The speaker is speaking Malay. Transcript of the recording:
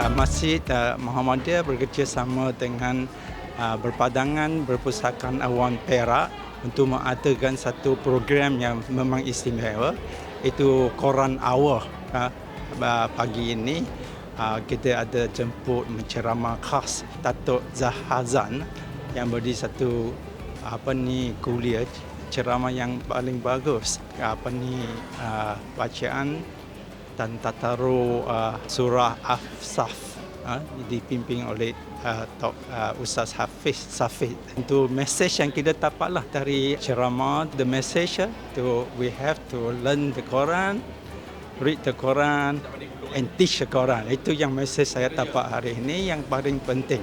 Uh, Masjid uh, Muhammadiyah bekerjasama dengan uh, berpadangan Perpustakaan Awan Perak untuk mengadakan satu program yang memang istimewa itu Quran Hour uh, uh, pagi ini uh, kita ada jemput menceramah khas Datuk Zahazan yang beri satu apa ni kuliah ceramah yang paling bagus. Apa ni uh, bacaan dan tataru uh, surah Af-Saf uh, dipimpin oleh uh, Tok uh, Ustaz Hafiz Safid. Itu message yang kita dapatlah dari ceramah. The message uh, to we have to learn the Quran, read the Quran and teach the Quran. Itu yang message saya dapat hari ini yang paling penting.